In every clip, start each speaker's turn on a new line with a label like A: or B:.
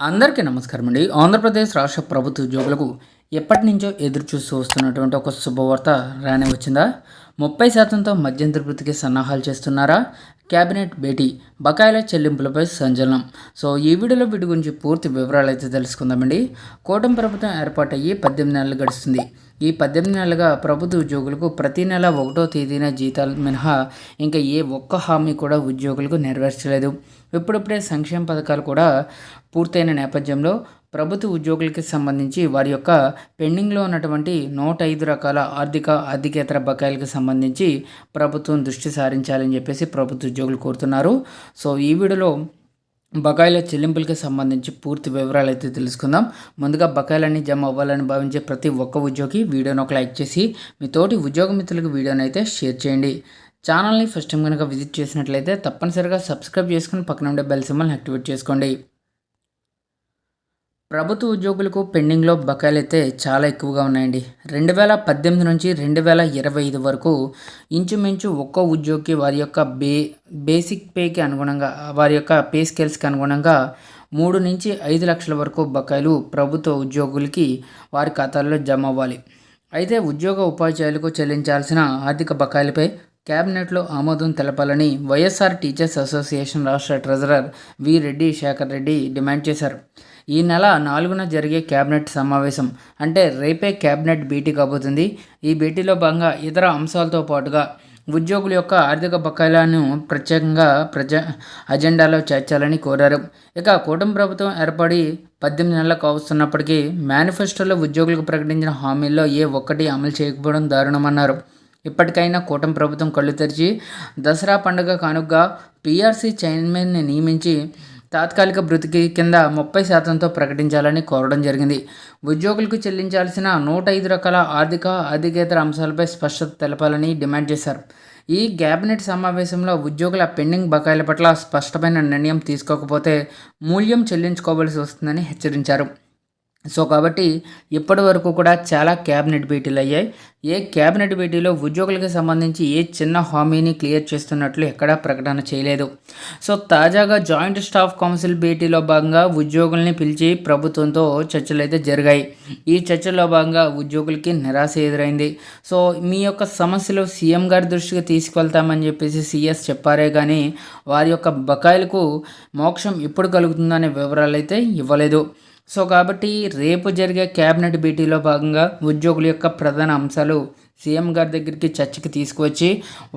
A: అందరికీ నమస్కారం అండి ఆంధ్రప్రదేశ్ రాష్ట్ర ప్రభుత్వ ఉద్యోగులకు ఎప్పటి నుంచో ఎదురు చూస్తూ వస్తున్నటువంటి ఒక శుభవార్త రానే వచ్చిందా? ముప్పై శాతంతో మధ్యంతర వృత్తికి సన్నాహాలు చేస్తున్నారా? కేబినెట్ భేటీ బకాయిల చెల్లింపులపై సంచలనం. సో ఈ వీడియోలో వీటి గురించి పూర్తి వివరాలు అయితే తెలుసుకుందామండి. కూటమి ప్రభుత్వం ఏర్పాటయ్యి పద్దెనిమిది నెలలు గడుస్తుంది. ఈ పద్దెనిమిది నెలలుగా ప్రభుత్వ ఉద్యోగులకు ప్రతి నెల ఒకటో తేదీన జీతాలు మినహా ఇంకా ఏ ఒక్క హామీ కూడా ఉద్యోగులకు నెరవేర్చలేదు. ఇప్పుడిప్పుడే సంక్షేమ పథకాలు కూడా పూర్తయిన నేపథ్యంలో ప్రభుత్వ ఉద్యోగులకి సంబంధించి వారి యొక్క పెండింగ్లో ఉన్నటువంటి నూట ఐదు రకాల ఆర్థిక ఆర్థికేతర బకాయిలకు సంబంధించి ప్రభుత్వం దృష్టి సారించాలని చెప్పేసి ప్రభుత్వ ఉద్యోగులు కోరుతున్నారు. సో ఈ వీడియోలో బకాయిల చెల్లింపులకి సంబంధించి పూర్తి వివరాలు అయితే తెలుసుకుందాం. ముందుగా బకాయిలన్నీ జమ అవ్వాలని భావించే ప్రతి ఒక్క ఉద్యోగి వీడియోని ఒక లైక్ చేసి మీ తోటి ఉద్యోగ మిత్రులకు వీడియోని అయితే షేర్ చేయండి. ఛానల్ని ఫస్ట్ టైం కనుక విజిట్ చేసినట్లయితే తప్పనిసరిగా సబ్స్క్రైబ్ చేసుకుని పక్కన ఉండే బెల్ సింబల్ని యాక్టివేట్ చేసుకోండి. ప్రభుత్వ ఉద్యోగులకు పెండింగ్లో బకాయిలు అయితే చాలా ఎక్కువగా ఉన్నాయండి. రెండు వేల పద్దెనిమిది నుంచి రెండు వేల ఇరవై ఐదు వరకు ఇంచుమించు ఒక్కో ఉద్యోగికి వారి యొక్క బే బేసిక్ పేకి అనుగుణంగా వారి యొక్క పే స్కేల్స్కి అనుగుణంగా మూడు నుంచి ఐదు లక్షల వరకు బకాయిలు ప్రభుత్వ ఉద్యోగులకి వారి ఖాతాల్లో జమ అవ్వాలి. అయితే ఉద్యోగ ఉపాధ్యాయులకు చెల్లించాల్సిన ఆర్థిక బకాయిలపై కేబినెట్లో ఆమోదం తెలపాలని వైఎస్ఆర్ టీచర్స్ అసోసియేషన్ రాష్ట్ర treasurer V Reddy Shekhar Reddy demand చేశారు. ఈ నెల నాలుగున జరిగే కేబినెట్ సమావేశం అంటే రేపే కేబినెట్ భేటీ కాబోతుంది. ఈ భేటీలో భాగంగా ఇతర అంశాలతో పాటుగా ఉద్యోగుల యొక్క ఆర్థిక బకాయిలను ప్రత్యేకంగా ప్రజా అజెండాలో చేర్చాలని కోరారు. ఇక కూటమి ప్రభుత్వం ఏర్పడి పద్దెనిమిది నెలలు కావస్తున్నప్పటికీ మేనిఫెస్టోలో ఉద్యోగులకు ప్రకటించిన హామీల్లో ఏ ఒక్కటి అమలు చేయకపోవడం దారుణమన్నారు. ఇప్పటికైనా కూటమి ప్రభుత్వం కళ్ళు తెరిచి దసరా పండుగ కానుగ్గా పీఆర్సీ చైర్మన్ని నియమించి తాత్కాలిక బ్రతికి కింద ముప్పై శాతంతో ప్రకటించాలని కోరడం జరిగింది. ఉద్యోగులకు చెల్లించాల్సిన నూట ఐదు రకాల ఆర్థిక ఆర్థికేతర అంశాలపై స్పష్టత తెలపాలని డిమాండ్ చేశారు. ఈ క్యాబినెట్ సమావేశంలో ఉద్యోగుల పెండింగ్ బకాయిల పట్ల స్పష్టమైన నిర్ణయం తీసుకోకపోతే మూల్యం చెల్లించుకోవాల్సి వస్తుందని హెచ్చరించారు. సో కాబట్టి ఇప్పటి వరకు కూడా చాలా క్యాబినెట్ భేటీలు అయ్యాయి. ఏ క్యాబినెట్ భేటీలో ఉద్యోగులకు సంబంధించి ఏ చిన్న హామీని క్లియర్ చేస్తున్నట్లు ఎక్కడా ప్రకటన చేయలేదు. సో తాజాగా జాయింట్ స్టాఫ్ కౌన్సిల్ భేటీలో భాగంగా ఉద్యోగుల్ని పిలిచి ప్రభుత్వంతో చర్చలు అయితే జరిగాయి. ఈ చర్చల్లో భాగంగా ఉద్యోగులకి నిరాశ ఎదురైంది. సో మీ యొక్క సమస్యలు సీఎం గారి దృష్టికి తీసుకెళ్తామని చెప్పేసి సీఎస్ చెప్పారే కానీ వారి యొక్క బకాయిలకు మోక్షం ఎప్పుడు కలుగుతుందనే వివరాలు అయితే ఇవ్వలేదు. సో కాబట్టి రేపు జరిగే క్యాబినెట్ భేటీలో భాగంగా ఉద్యోగుల యొక్క ప్రధాన అంశాలు సీఎం గారి దగ్గరికి చర్చకి తీసుకువచ్చి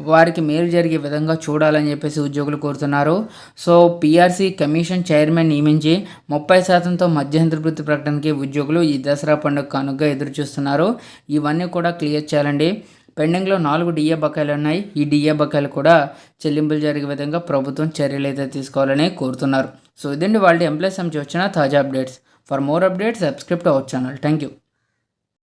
A: వారికి మేలు జరిగే విధంగా చూడాలని చెప్పేసి ఉద్యోగులు కోరుతున్నారు. సో పీఆర్సీ కమిషన్ చైర్మన్ నియమించి ముప్పై శాతంతో మధ్యంతర వృత్తి ప్రకటనకి ఉద్యోగులు ఈ దసరా పండుగ కనుక ఎదురు చూస్తున్నారు ఇవన్నీ కూడా క్లియర్ చేయాలండి. పెండింగ్లో నాలుగు డిఏ బకాయిలు ఉన్నాయి. ఈ డిఏ బకాయిలు కూడా చెల్లింపులు జరిగే విధంగా ప్రభుత్వం చర్యలు అయితే తీసుకోవాలని కోరుతున్నారు. సో ఇదండి వాళ్ళ ఎంప్లాయీస్ సంబంధించి వచ్చిన తాజా updates. For more updates, subscribe to our channel. Thank you.